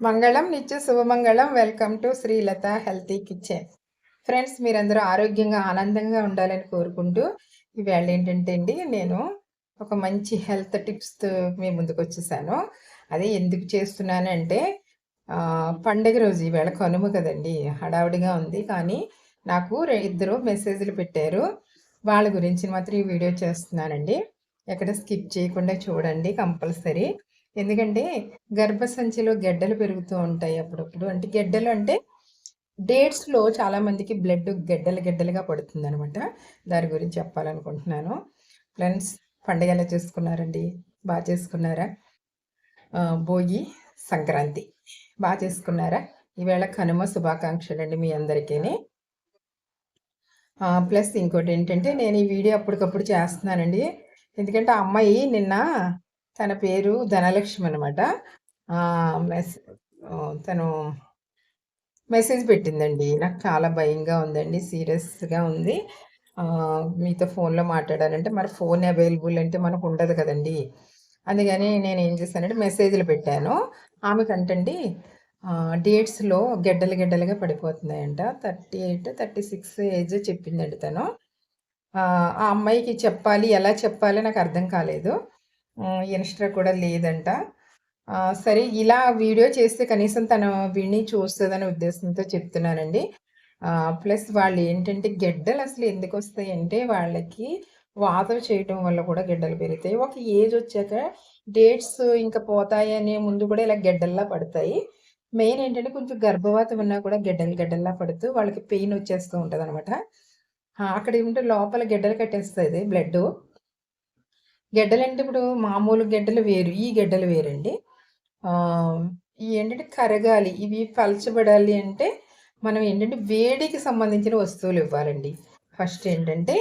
మంగళం నిత్య శుభమంగళం. Welcome to Srilatha healthy kitchen friends మీరందరూ ఆరోగ్యంగా ఆనందంగా ఉండాలని కోరుకుంటూ ఈవేళ ఏంటంటే అండి నేను ఒక మంచి హెల్త్ టిప్స్తో మీ ముందుకు వచ్చేసాను. అదే ఎందుకు చేస్తున్నానంటే పండగ రోజు ఈవేళ కనుమ కదండి హడావుడిగా ఉంది. కానీ నాకు ఇద్దరు మెసేజ్లు పెట్టారు. వాళ్ళ గురించి మాత్రం ఈ వీడియో చేస్తున్నానండి. ఎక్కడ స్కిప్ చేయకుండా చూడండి కంపల్సరీ. ఎందుకంటే గర్భసంచిలో గెడ్డలు పెరుగుతూ ఉంటాయి అప్పుడప్పుడు. అంటే గెడ్డలు అంటే డేట్స్లో చాలా మందికి బ్లడ్ గెడ్డలు గెడ్డలుగా పడుతుంది అనమాట దాని గురించి చెప్పాలనుకుంటున్నాను. ఫ్రెండ్స్ పండుగ ఎలా చేసుకున్నారండి? బాగా చేసుకున్నారా? భోగి సంక్రాంతి. బాగా చేసుకున్నారా? ఈవేళ కనుమ శుభాకాంక్షలు అండి మీ అందరికీ ప్లస్ ఇంకోటి ఏంటంటే నేను ఈ వీడియో అప్పటికప్పుడు చేస్తున్నానండి. ఎందుకంటే ఆ అమ్మాయి నిన్న తన పేరు ధనలక్ష్మి అనమాట మెస్ తను మెసేజ్ పెట్టిందండి. నాకు చాలా భయంగా ఉందండి సీరియస్గా ఉంది. మీతో ఫోన్లో మాట్లాడాలంటే మరి ఫోన్ అవైలబుల్ అంటే మనకు ఉండదు కదండి. అందుకని నేను ఏం చేశానంటే మెసేజ్లు పెట్టాను. ఆమెకంటండి డేట్స్లో గెడ్డలు గెడ్డలుగా పడిపోతున్నాయంట. Thirty eight thirty six age చెప్పిందండి తను. ఆ అమ్మాయికి చెప్పాలి ఎలా చెప్పాలి నాకు అర్థం కాలేదు. ఇన్స్టా కూడా లేదంట. సరే ఇలా వీడియో చేస్తే కనీసం తను విని చూస్తుందనే ఉద్దేశంతో చెప్తున్నానండి. ప్లస్ వాళ్ళు ఏంటంటే గెడ్డలు అసలు ఎందుకు వస్తాయి అంటే వాళ్ళకి వాతం చేయటం వల్ల కూడా గెడ్డలు పెరుగుతాయి. ఒక ఏజ్ వచ్చాక డేట్స్ ఇంకా పోతాయి అనే ముందు కూడా ఇలా గెడ్డల్లా పడతాయి. మెయిన్ ఏంటంటే కొంచెం గర్భవాతం ఉన్నా కూడా గెడ్డలు గెడ్డల్లా పడుతూ వాళ్ళకి పెయిన్ వచ్చేస్తూ ఉంటుంది అనమాట అక్కడ ఏమిటో లోపల గెడ్డలు కట్టేస్తుంది బ్లడ్ గెడ్డలు అంటే ఇప్పుడు మామూలు గెడ్డలు వేరు ఈ గెడ్డలు వేరండి. ఈ ఏంటంటే కరగాలి ఇవి పలచబడాలి అంటే మనం ఏంటంటే వేడికి సంబంధించిన వస్తువులు ఇవ్వాలండి. ఫస్ట్ ఏంటంటే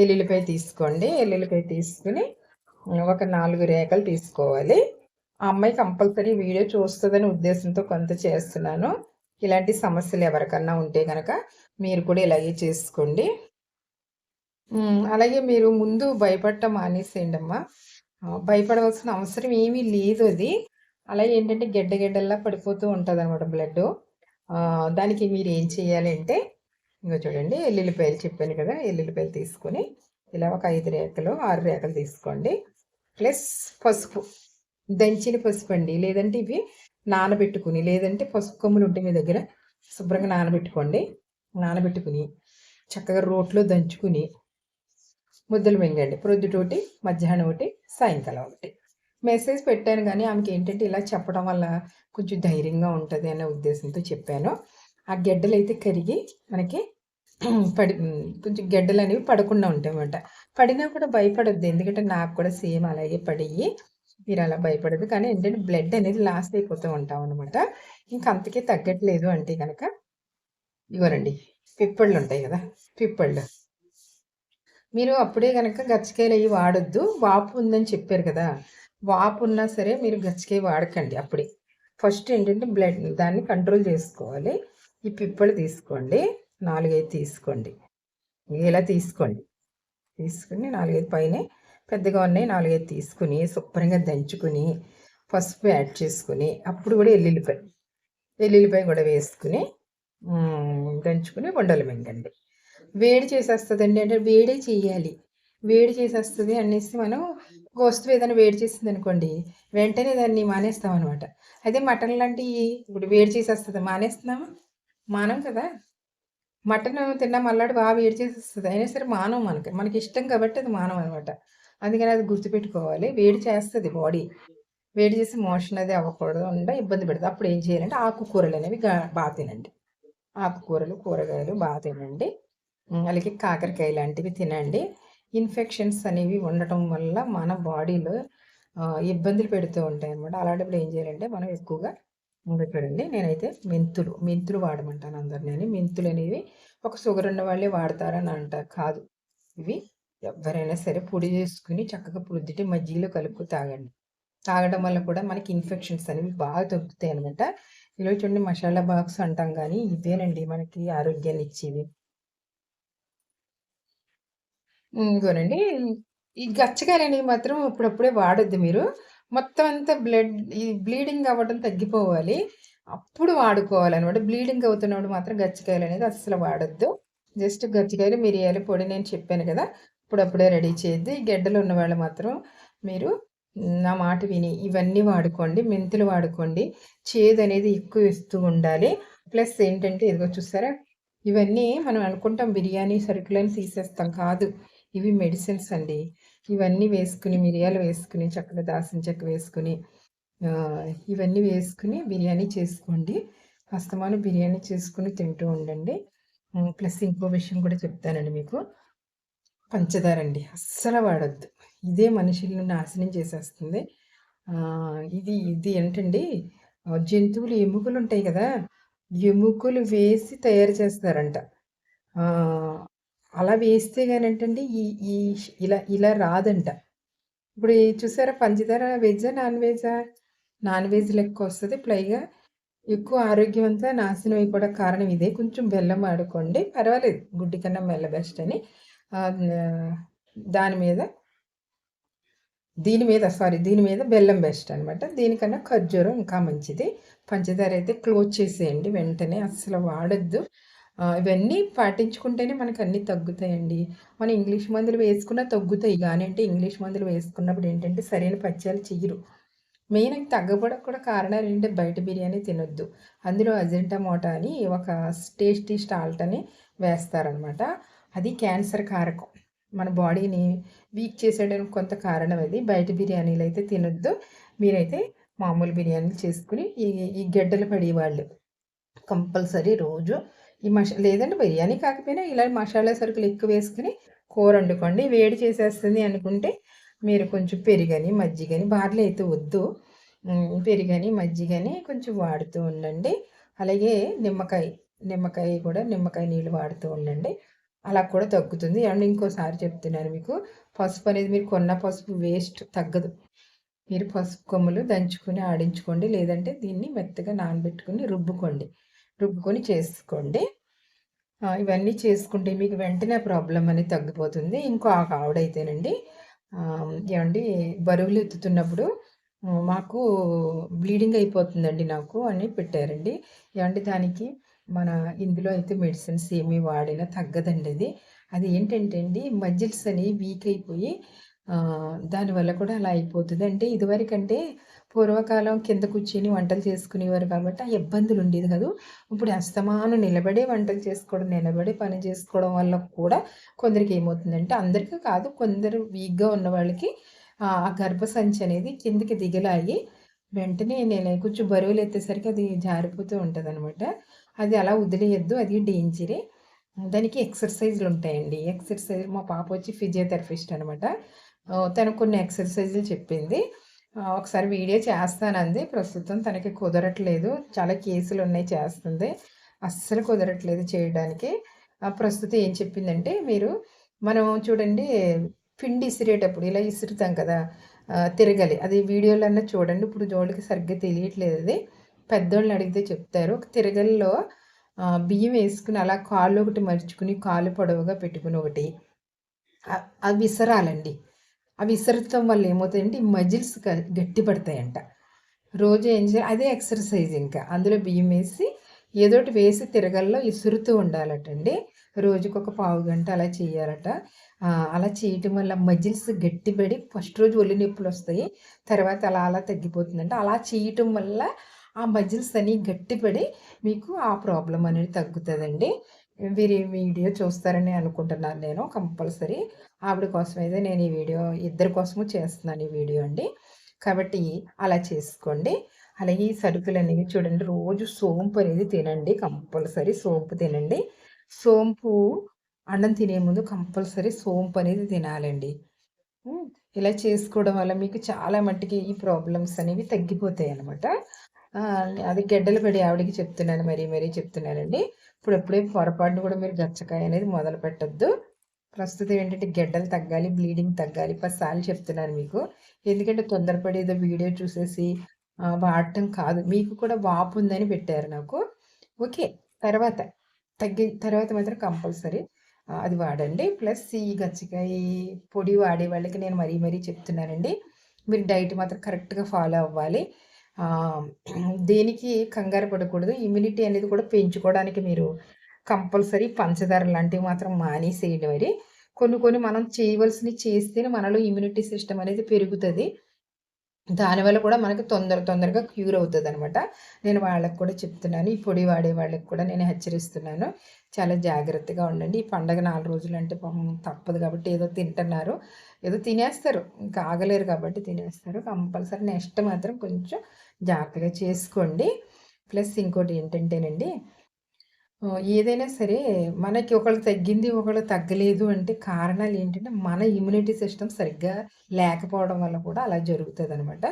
ఎల్లుల్లిపాయ తీసుకోండి ఎల్లుల్లిపాయ తీసుకుని ఒక నాలుగు రేఖలు తీసుకోవాలి. ఆ అమ్మాయి కంపల్సరీ వీడియో చూస్తుందని ఉద్దేశంతో కొంత చేస్తున్నాను. ఇలాంటి సమస్యలు ఎవరికన్నా ఉంటే కనుక మీరు కూడా ఇలాగే చేసుకోండి. అలాగే మీరు ముందు భయపడటం మానేసేయండి అమ్మా భయపడవలసిన అవసరం ఏమీ లేదు అది. అలాగే ఏంటంటే గెడ్డ గెడ్డల్లా పడిపోతూ ఉంటుంది అనమాట బ్లడ్ దానికి మీరు ఏం చేయాలి అంటే ఇంకా చూడండి ఎల్లుల్లిపాయలు చెప్పాను కదా ఎల్లుల్లిపాయలు తీసుకొని ఇలా ఒక ఐదు రేఖలు ఆరు రేఖలు తీసుకోండి. ప్లస్ పసుపు దంచిన పసుపు అండి. లేదంటే ఇవి నానబెట్టుకుని లేదంటే పసుపు కొమ్ములు ఉంటాయి మీ దగ్గర శుభ్రంగా నానబెట్టుకోండి. నానబెట్టుకుని చక్కగా రోట్లో దంచుకుని ముద్దలు మింగండి. ప్రొద్దుటోటి మధ్యాహ్నం ఒకటి సాయంకాలం ఒకటి. మెసేజ్ పెట్టాను కానీ ఆమెకి ఏంటంటే ఇలా చెప్పడం వల్ల కొంచెం ధైర్యంగా ఉంటుంది అనే ఉద్దేశంతో చెప్పాను. ఆ గెడ్డలు అయితే కరిగి మనకి పడి కొంచెం గెడ్డలు అనేవి పడకుండా ఉంటాయి అన్నమాట పడినా కూడా భయపడద్దు. ఎందుకంటే నాకు కూడా సేమ్ అలాగే పడి మీరు అలా భయపడదు కానీ ఏంటంటే బ్లడ్ అనేది లాస్ అయిపోతూ ఉంటాం అనమాట ఇంకా అంతకే తగ్గట్లేదు అంటే కనుక ఇవ్వరండి పిప్పళ్ళు ఉంటాయి కదా. పిప్పళ్ళు. మీరు అప్పుడే కనుక గచ్చకాయలు అవి వాడొద్దు. వాపు ఉందని చెప్పారు కదా. వాపు ఉన్నా సరే మీరు గచ్చకాయ వాడకండి అప్పుడే. ఫస్ట్ ఏంటంటే బ్లడ్ దాన్ని కంట్రోల్ చేసుకోవాలి. ఈ పిప్పలు తీసుకోండి. నాలుగైదు తీసుకోండి. ఇలా తీసుకోండి. తీసుకుని నాలుగైదు పైన పెద్దగా ఉన్నాయి. నాలుగైదు తీసుకుని శుభ్రంగా దంచుకుని పసుపు యాడ్ చేసుకుని అప్పుడు కూడా ఎల్లుల్లిపాయ ఎల్లుల్లిపాయ కూడా వేసుకుని దంచుకుని ఉండలు మింగండి. వేడి చేసేస్తుందండి. అంటే వేడే చేయాలి. వేడి చేసేస్తుంది అనేసి మనం వస్తువు ఏదైనా వేడి చేసింది అనుకోండి వెంటనే దాన్ని మానేస్తాం అనమాట అదే మటన్ లాంటివి ఇప్పుడు వేడి చేసేస్తుంది మానేస్తున్నామా? మానం కదా. మటన్ తిన్నా మళ్ళాడు బాగా వేడి చేసేస్తుంది. అయినా సరే మానం మనకి మనకి ఇష్టం కాబట్టి అది మానం అనమాట అందుకని అది గుర్తుపెట్టుకోవాలి. వేడి చేస్తుంది బాడీ. వేడి చేసి మోషన్ అది అవ్వకూడదు ఉండ ఇబ్బంది పెడుతుంది అప్పుడు ఏం చేయాలంటే ఆకుకూరలు అనేవి బాగా తినండి. ఆకుకూరలు కూరగాయలు బాగా తినండి. అలాగే కాకరకాయ లాంటివి తినండి. ఇన్ఫెక్షన్స్ అనేవి ఉండటం వల్ల మన బాడీలో ఇబ్బందులు పెడుతూ ఉంటాయి అనమాట అలాంటప్పుడు ఏం చేయాలంటే మనం ఎక్కువగా ఇంకా చూడండి నేనైతే మెంతులు మెంతులు వాడమంటాను అందరినీ మెంతులు అనేవి ఒక షుగర్ ఉన్న వాళ్ళే వాడతారని అంటారు కాదు. ఇవి ఎవరైనా సరే పొడి చేసుకుని చక్కగా పొద్దుటి మజ్జిగలో కలుపు తాగండి. తాగడం వల్ల కూడా మనకి ఇన్ఫెక్షన్స్ అనేవి బాగా తగ్గుతాయి అనమాట ఇలా చూడండి మసాలా బాక్స్ అంటాం కానీ ఇవేనండి మనకి ఆరోగ్యాన్ని ఇచ్చేవి. ఇంకోనండి ఈ గచ్చకాయలు అనేవి మాత్రం అప్పుడప్పుడే వాడొద్దు మీరు. మొత్తం అంతా బ్లడ్ ఈ బ్లీడింగ్ అవ్వడం తగ్గిపోవాలి. అప్పుడు వాడుకోవాలన్నమాట. బ్లీడింగ్ అవుతున్నప్పుడు మాత్రం గచ్చికాయలు అనేది అస్సలు వాడొద్దు. జస్ట్ గచ్చికాయలు మిరియాల పొడి నేను చెప్పాను కదా అప్పుడప్పుడే రెడీ చేయొద్దు ఈ గడ్డలు ఉన్న వాళ్ళు మాత్రం మీరు నా మాట విని ఇవన్నీ వాడుకోండి మెంతులు వాడుకోండి. చేదు అనేది ఎక్కువ ఇస్తూ ఉండాలి. ప్లస్ ఏంటంటే ఇదిగో చూసారా? ఇవన్నీ మనం అనుకుంటాం బిర్యానీ సరుకులని తీసేస్తాం కాదు. ఇవి మెడిసిన్స్ అండి. ఇవన్నీ వేసుకుని మిరియాలు వేసుకుని చక్కగా దాసిన చెక్క వేసుకుని ఇవన్నీ వేసుకుని బిర్యానీ చేసుకోండి. అస్తమానం బిర్యానీ చేసుకుని తింటూ ఉండండి. ప్లస్ ఇంకో విషయం కూడా చెప్తానండి మీకు. పంచదార అండి. అస్సలు వాడద్దు. ఇదే మనుషులను నాశనం చేసేస్తుంది. ఇది ఇది ఏంటండి? జంతువులు ఎముకలు ఉంటాయి కదా? ఎముకలు వేసి తయారు చేస్తారంట. అలా వేస్తే కానీ ఏంటండి ఈ ఈ ఇలా ఇలా రాదంట. ఇప్పుడు చూసారా పంచదార వెజ్జా నాన్ వెజ్జా? నాన్ వెజ్ లెక్క వస్తుంది. ప్లైగా ఎక్కువ ఆరోగ్యం అంతా నాశనం అయిపోవడం కారణం ఇదే. కొంచెం బెల్లం ఆడుకోండి. పర్వాలేదు. గుడ్డి కన్నా మెల్ల బెస్ట్ అని. దాని మీద దీని మీద సారీ దీని మీద బెల్లం బెస్ట్ అనమాట దీనికన్నా ఖర్జూరం ఇంకా మంచిది. పంచదార అయితే క్లోజ్ చేసేయండి. వెంటనే అస్సలు వాడద్దు. ఇవన్నీ పాటించుకుంటేనే మనకు అన్నీ తగ్గుతాయండి. మనం ఇంగ్లీష్ మందులు వేసుకున్నా తగ్గుతాయి. కానీ అంటే ఇంగ్లీష్ మందులు వేసుకున్నప్పుడు ఏంటంటే సరైన పచ్చాలు చెయ్యరు. మెయిన్ తగ్గబడకు కూడా కారణాలు ఏంటంటే బయట బిర్యానీ తినొద్దు. అందులో అజెంటా మోటా అని ఒక టేస్టీ స్టాల్ట్ అని వేస్తారనమాట. అది క్యాన్సర్ కారకం. మన బాడీని వీక్ చేసేయడానికి కొంత కారణం అది. బయట బిర్యానీలు అయితే తినొద్దు. మీరైతే మామూలు బిర్యానీలు చేసుకుని ఈ ఈ గడ్డలు పడేవాళ్ళు. కంపల్సరీ రోజు ఈ మష లేదంటే బిర్యానీ కాకపోయినా ఇలా మసాలా సరుకులు ఎక్కువ వేసుకుని కూర వండుకోండి వేడి చేసేస్తుంది అనుకుంటే మీరు కొంచెం పెరిగని మజ్జిగని బార్లు అయితే వద్దు. పెరిగని మజ్జిగని కొంచెం వాడుతూ ఉండండి. అలాగే నిమ్మకాయ నిమ్మకాయ కూడా నిమ్మకాయ నీళ్ళు వాడుతూ ఉండండి. అలా కూడా తగ్గుతుంది. అండ్ ఇంకోసారి చెప్తున్నాను మీకు పసుపు అనేది మీరు కొన్న పసుపు వేస్ట్ తగ్గదు. మీరు పసుపు కొమ్ములు దంచుకొని ఆడించుకోండి లేదంటే దీన్ని మెత్తగా నానబెట్టుకుని రుబ్బుకోండి. రుబ్బుకొని చేసుకోండి. ఇవన్నీ చేసుకుంటే మీకు వెంటనే ప్రాబ్లం అనేది తగ్గిపోతుంది. ఇంకో ఆవిడైతేనండి ఏమండి బరువులు ఎత్తుతున్నప్పుడు మాకు బ్లీడింగ్ అయిపోతుందండి నాకు అని పెట్టారండి. ఏమండి దానికి మన ఇందులో అయితే మెడిసిన్స్ ఏమీ వాడినా తగ్గదండి అది. అది ఏంటంటే అండి మజిల్స్ అని వీక్ అయిపోయి దానివల్ల కూడా అలా అయిపోతుంది. అంటే ఇదివరకంటే పూర్వకాలం కింద కూర్చొని వంటలు చేసుకునేవారు కాబట్టి ఆ ఇబ్బందులు ఉండేది కాదు. ఇప్పుడు అస్తమానం నిలబడే వంటలు చేసుకోవడం నిలబడే పని చేసుకోవడం వల్ల కూడా కొందరికి ఏమవుతుందంటే అందరికీ కాదు కొందరు వీక్గా ఉన్న వాళ్ళకి ఆ గర్భసంచి అనేది కిందకి దిగలాయి వెంటనే నేను కొంచెం బరువులు ఎత్తేసరికి అది జారిపోతూ ఉంటుంది అనమాట అది అలా వదిలేయద్దు అది డేంజరే. దానికి ఎక్సర్సైజ్లు ఉంటాయండి. ఎక్సర్సైజ్ మా పాప వచ్చి ఫిజియోథెరపిస్ట్ అనమాట తను కొన్ని ఎక్సర్సైజులు చెప్పింది. ఒకసారి వీడియో చేస్తానంది. ప్రస్తుతం తనకి కుదరట్లేదు. చాలా కేసులు ఉన్నాయి చేస్తుంది. అస్సలు కుదరట్లేదు చేయడానికి. ప్రస్తుతం ఏం చెప్పిందంటే మీరు మనం చూడండి పిండి ఇసిరేటప్పుడు ఇలా ఇసురుతాం కదా తిరగాలి. అది వీడియోలన్నా చూడండి. ఇప్పుడు జోడికి సరిగ్గా తెలియట్లేదు అది. పెద్దోళ్ళని అడిగితే చెప్తారు. తిరగలిలో తిరగల్లో బియ్యం వేసుకుని అలా కాళ్ళు ఒకటి మర్చుకుని కాళ్ళు పొడవుగా పెట్టుకుని ఒకటి అవి విసరాలండి. అవి విసరటం వల్ల ఏమవుతాయంటే ఈ మజిల్స్ గట్టి పడతాయంట రోజు ఏం చేయాలి? అదే ఎక్సర్సైజ్ ఇంకా. అందులో బియ్యం వేసి ఏదోటి వేసి తిరగల్లో ఇసురుతూ ఉండాలటండి. రోజుకు ఒక పావు గంట అలా చేయాలట. అలా చేయటం వల్ల మజిల్స్ గట్టిపడి ఫస్ట్ రోజు ఒళ్ళు నొప్పులు వస్తాయి. తర్వాత అలా అలా తగ్గిపోతుందంట. అలా చేయటం వల్ల ఆ మజిల్స్ అని గట్టిపడి మీకు ఆ ప్రాబ్లం అనేది తగ్గుతుందండి. వీరి వీడియో చూస్తారని అనుకుంటున్నాను నేను కంపల్సరీ. ఆవిడ కోసం అయితే నేను ఈ వీడియో ఇద్దరి కోసము చేస్తున్నాను ఈ వీడియో అండి. కాబట్టి అలా చేసుకోండి. అలాగే ఈ సరుకులు అనేవి చూడండి. రోజు సోంపు అనేది తినండి కంపల్సరీ. సోంపు తినండి. సోంపు అన్నం తినే ముందు కంపల్సరీ సోంపు అనేది తినాలండి. ఇలా చేసుకోవడం వల్ల మీకు చాలా మట్టికి ఈ ప్రాబ్లమ్స్ అనేవి తగ్గిపోతాయి అనమాట అది గడ్డలు పడి ఆవిడకి చెప్తున్నాను మరీ మరీ చెప్తున్నానండి. ఇప్పుడు ఎప్పుడే పొరపాటును కూడా మీరు గచ్చకాయ అనేది మొదలు పెట్టద్దు. ప్రస్తుతం ఏంటంటే గడ్డలు తగ్గాలి బ్లీడింగ్ తగ్గాలి పదిసార్లు చెప్తున్నాను మీకు. ఎందుకంటే తొందరపడి ఏదో వీడియో చూసేసి వాడటం కాదు. మీకు కూడా వాపు ఉందని పెట్టారు నాకు. ఓకే తర్వాత తగ్గి తర్వాత మాత్రం కంపల్సరీ అది వాడండి. ప్లస్ ఈ గచ్చికాయ పొడి వాడే వాళ్ళకి నేను మరీ మరీ చెప్తున్నానండి. మీరు డైట్ మాత్రం కరెక్ట్గా ఫాలో అవ్వాలి. దేనికి కంగారు పడకూడదు. ఇమ్యూనిటీ అనేది కూడా పెంచుకోవడానికి మీరు కంపల్సరీ పంచదార లాంటివి మాత్రం మానేసేయండి మరి. కొన్ని కొన్ని మనం చేయవలసినవి చేస్తేనే మనలో ఇమ్యూనిటీ సిస్టమ్ అనేది పెరుగుతుంది. దానివల్ల కూడా మనకి తొందర తొందరగా క్యూర్ అవుతుంది అనమాట నేను వాళ్ళకి కూడా చెప్తున్నాను. ఈ పొడి వాడే వాళ్ళకి కూడా నేను హెచ్చరిస్తున్నాను. చాలా జాగ్రత్తగా ఉండండి. ఈ పండగ నాలుగు రోజులు అంటే తప్పదు కాబట్టి ఏదో తింటున్నారు. ఏదో తినేస్తారు. ఇంకా ఆగలేరు కాబట్టి తినేస్తారు. కంపల్సరీ నెక్స్ట్ మాత్రం కొంచెం జాగ్రత్తగా చేసుకోండి. ప్లస్ ఇంకోటి ఏంటంటేనండి ఏదైనా సరే మనకి ఒకళ్ళు తగ్గింది ఒకళ్ళు తగ్గలేదు అంటే కారణాలు ఏంటంటే మన ఇమ్యూనిటీ సిస్టమ్ సరిగ్గా లేకపోవడం వల్ల కూడా అలా జరుగుతుంది అనమాట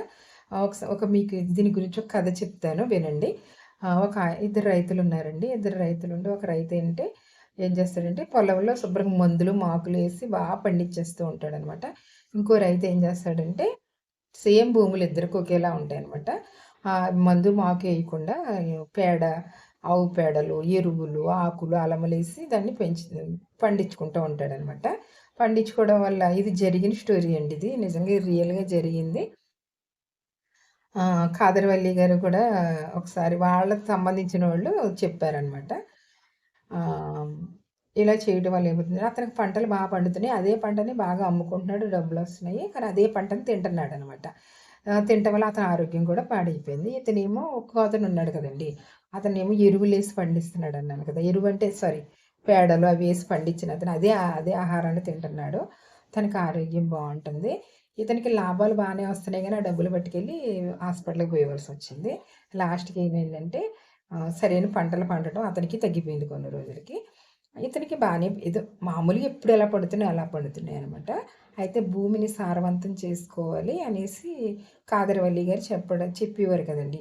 ఒక ఒక మీకు దీని గురించి ఒక కథ చెప్తాను వినండి. ఒక ఇద్దరు రైతులు ఉన్నారండి. ఇద్దరు రైతులు ఉండి ఒక రైతు ఏంటంటే ఏం చేస్తాడంటే పొలంలో శుభ్రంగా మందులు మాకులు వేసి బాగా పండించేస్తూ ఉంటాడనమాట. ఇంకో రైతు ఏం చేస్తాడంటే సేమ్ భూములు ఇద్దరికి ఒకేలా ఉంటాయి అనమాట మందు మాకు వేయకుండా పేడ ఆవు పేడలు ఎరువులు ఆకులు అలమలేసి దాన్ని పెంచి పండించుకుంటూ ఉంటాడనమాట పండించుకోవడం వల్ల ఇది జరిగిన స్టోరీ అండి ఇది. నిజంగా రియల్గా జరిగింది. కాదరవల్లి గారు కూడా ఒకసారి వాళ్ళకి సంబంధించిన వాళ్ళు చెప్పారనమాట ఇలా చేయడం వల్ల ఏమవుతుంది? అతనికి పంటలు బాగా పండుతున్నాయి. అదే పంటని బాగా అమ్ముకుంటున్నాడు. డబ్బులు వస్తున్నాయి. కానీ అదే పంటని తింటున్నాడు అనమాట తినటం వల్ల అతని ఆరోగ్యం కూడా పాడైపోయింది. ఇతనేమో ఒక అతను ఉన్నాడు కదండి. అతనేమో ఎరువులు వేసి పండిస్తున్నాడు అన్నాను కదా. ఎరువు అంటే సారీ పేడలు అవి వేసి పండించిన అతను అదే అదే ఆహారాన్ని తింటున్నాడు. తనకి ఆరోగ్యం బాగుంటుంది. ఇతనికి లాభాలు బాగానే వస్తున్నాయి. కానీ ఆ డబ్బులు పట్టుకెళ్ళి హాస్పిటల్కి పోయవలసి వచ్చింది. లాస్ట్కి ఏమైందంటే సరైన పంటలు పండటం అతనికి తగ్గిపోయింది కొన్ని రోజులకి. ఇతనికి బాగానే ఏదో మామూలుగా ఎప్పుడు ఎలా పడుతున్నాయి అలా పడుతున్నాయి అనమాట అయితే భూమిని సారవంతం చేసుకోవాలి అనేసి కాదరవల్లి గారు చెప్పడం చెప్పేవారు కదండి.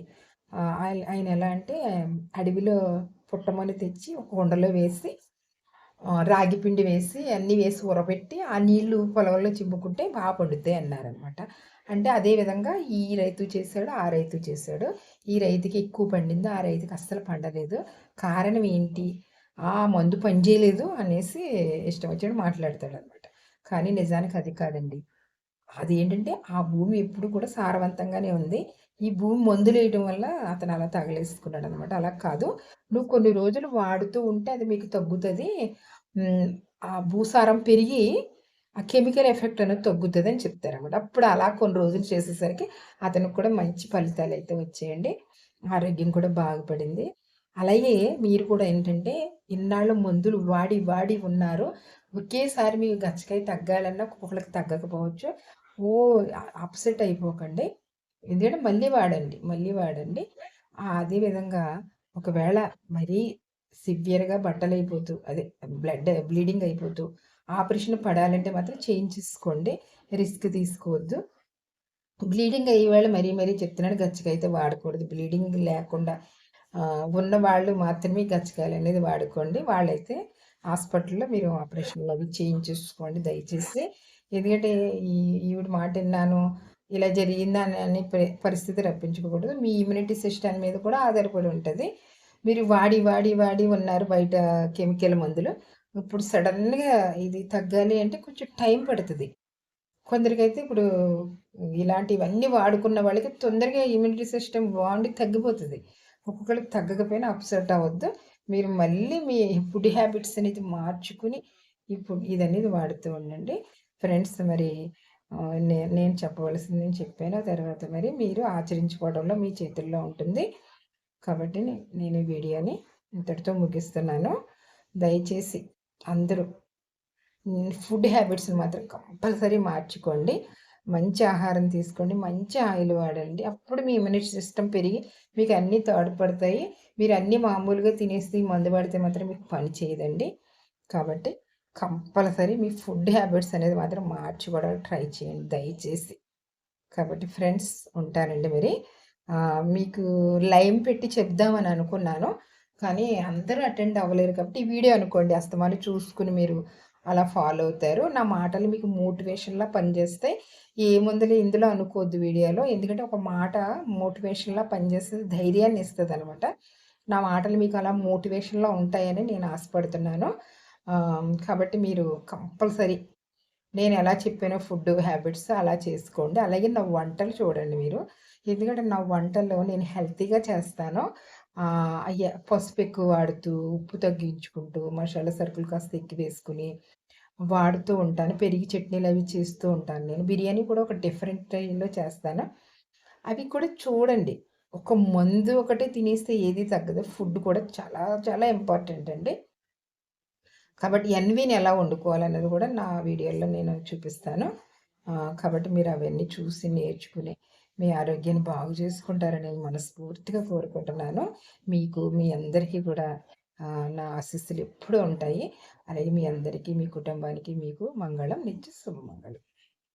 ఆయన ఎలా అంటే అడవిలో పుట్టమని తెచ్చి ఒక కుండలో వేసి రాగి పిండి వేసి అన్నీ వేసి ఉరబెట్టి ఆ నీళ్ళు పొలంలో చిమ్ముకుంటే బాగా పండుతాయి అన్నారనమాట అంటే అదే విధంగా ఈ రైతు చేశాడు ఆ రైతు చేశాడు. ఈ రైతుకి ఎక్కువ పండింది ఆ రైతుకి అస్సలు పండలేదు. కారణం ఏంటి? ఆ మందు పనిచేయలేదు అనేసి ఇష్టం వచ్చాడు మాట్లాడతాడు అనమాట కానీ నిజానికి అది కాదండి. అది ఏంటంటే ఆ భూమి ఎప్పుడు కూడా సారవంతంగానే ఉంది. ఈ భూమి మందులు వేయడం వల్ల అతను అలా తగలేసుకున్నాడు అనమాట అలా కాదు. నువ్వు కొన్ని రోజులు వాడుతూ ఉంటే అది మీకు తగ్గుతుంది. ఆ భూసారం పెరిగి ఆ కెమికల్ ఎఫెక్ట్ అనేది తగ్గుతుంది అని చెప్తారనమాట. అప్పుడు అలా కొన్ని రోజులు చేసేసరికి అతనికి కూడా మంచి ఫలితాలు అయితే వచ్చేయండి. ఆరోగ్యం కూడా బాగుపడింది. అలాగే మీరు కూడా ఏంటంటే ఇన్నాళ్ళు మందులు వాడి వాడి ఉన్నారు. ఒకేసారి మీకు గచ్చకాయ తగ్గాలన్నా ఒకళ్ళకి తగ్గకపోవచ్చు. ఓ అప్సెట్ అయిపోకండి. ఎందుకంటే మళ్ళీ వాడండి మళ్ళీ వాడండి. అదేవిధంగా ఒకవేళ మరీ సివియర్గా బట్టలు అయిపోతూ అదే బ్లడ్ బ్లీడింగ్ అయిపోతూ ఆపరేషన్ పడాలంటే మాత్రం చేయించేసుకోండి రిస్క్ తీసుకోవద్దు. బ్లీడింగ్ అయ్యేవాళ్ళు మరీ మరీ చెప్తున్నాడు గచ్చకైతే వాడకూడదు. బ్లీడింగ్ లేకుండా ఉన్న వాళ్ళు మాత్రమే గచ్చకాయలు అనేది వాడుకోండి. వాళ్ళైతే హాస్పిటల్లో మీరు ఆపరేషన్లు అవి చేయించేసుకోండి దయచేసి. ఎందుకంటే ఈ ఈవిడ మాట విన్నాను ఇలా జరిగిందని అని పరిస్థితి రప్పించుకోకూడదు మీ ఇమ్యూనిటీ సిస్టమ్ మీద కూడా ఆధారపడి ఉంటుంది. మీరు వాడి వాడి వాడి ఉన్నారు బయట కెమికల్ మందులు. ఇప్పుడు సడన్గా ఇది తగ్గాలి అంటే కొంచెం టైం పడుతుంది. కొందరికైతే ఇప్పుడు ఇలాంటివన్నీ వాడుకున్న వాళ్ళకి తొందరగా ఇమ్యూనిటీ సిస్టమ్ బాగుండి తగ్గిపోతుంది. ఒక్కొక్కరికి తగ్గకపోయినా అప్సెట్ అవ్వద్దు. మీరు మళ్ళీ మీ ఫుడ్ హ్యాబిట్స్ అనేది మార్చుకుని ఇప్పుడు ఇది అనేది వాడుతూ ఉండండి. ఫ్రెండ్స్ మరి నేను చెప్పవలసింది నేను చెప్పాను. తర్వాత మరి మీరు ఆచరించుకోవడంలో మీ చేతుల్లో ఉంటుంది. కాబట్టి నేను ఈ వీడియోని ఇంతటితో ముగిస్తున్నాను. దయచేసి అందరూ ఫుడ్ హ్యాబిట్స్ని మాత్రం కంపల్సరీ మార్చుకోండి. మంచి ఆహారం తీసుకోండి మంచి ఆయిల్ వాడండి. అప్పుడు మీ ఇమ్యూనిటీ సిస్టమ్ పెరిగి మీకు అన్నీ తోడ్పడతాయి. మీరు అన్నీ మామూలుగా తినేసి మందు పడితే మాత్రం మీకు పని చేయదండి. కాబట్టి కంపల్సరీ మీ ఫుడ్ హ్యాబిట్స్ అనేది మాత్రం మార్చుకోవడానికి ట్రై చేయండి దయచేసి. కాబట్టి ఫ్రెండ్స్ ఉంటానండి మరి. మీకు లైమ్ పెట్టి చెప్దామని అనుకున్నాను కానీ అందరూ అటెండ్ అవ్వలేరు కాబట్టి ఈ వీడియో అనుకోండి అస్తమాను చూసుకుని మీరు అలా ఫాలో అవుతారు. నా మాటలు మీకు మోటివేషన్లా పనిచేస్తాయి ఏముందులో ఇందులో అనుకోవద్దు వీడియోలో. ఎందుకంటే ఒక మాట మోటివేషన్లా పనిచేస్తుంది ధైర్యాన్ని ఇస్తుంది అనమాట నా మాటలు మీకు అలా మోటివేషన్లో ఉంటాయని నేను ఆశపడుతున్నాను. కాబట్టి మీరు కంపల్సరీ నేను ఎలా చెప్పానో ఫుడ్ హ్యాబిట్స్ అలా చేసుకోండి. అలాగే నా వంటలు చూడండి మీరు. ఎందుకంటే నా వంటల్లో నేను హెల్తీగా చేస్తాను. అయ్యా పసుపు ఎక్కువ వాడుతూ, ఉప్పు తగ్గించుకుంటూ, మసాలా సరుకులు కాస్త ఎక్కువ వేసుకొని వాడుతూ ఉంటాను. పెరిగి చట్నీలు అవి చేస్తూ ఉంటాను నేను. బిర్యానీ కూడా ఒక డిఫరెంట్ టైంలో చేస్తాను. అవి కూడా చూడండి. ఒక మందు ఒకటే తినేస్తే ఏది తగ్గదు. ఫుడ్ కూడా చాలా చాలా ఇంపార్టెంట్ అండి. కాబట్టి ఎన్వీని ఎలా వండుకోవాలన్నది కూడా నా వీడియోలో నేను చూపిస్తాను. కాబట్టి మీరు అవన్నీ చూసి నేర్చుకుని మీ ఆరోగ్యాన్ని బాగు చేసుకుంటారని మనస్ఫూర్తిగా కోరుకుంటున్నాను. మీకు మీ అందరికీ కూడా నా ఆశీస్సులు ఎప్పుడూ ఉంటాయి. అలాగే మీ అందరికీ, మీ కుటుంబానికి మీకు మంగళం. నిత్య శుభమంగళం.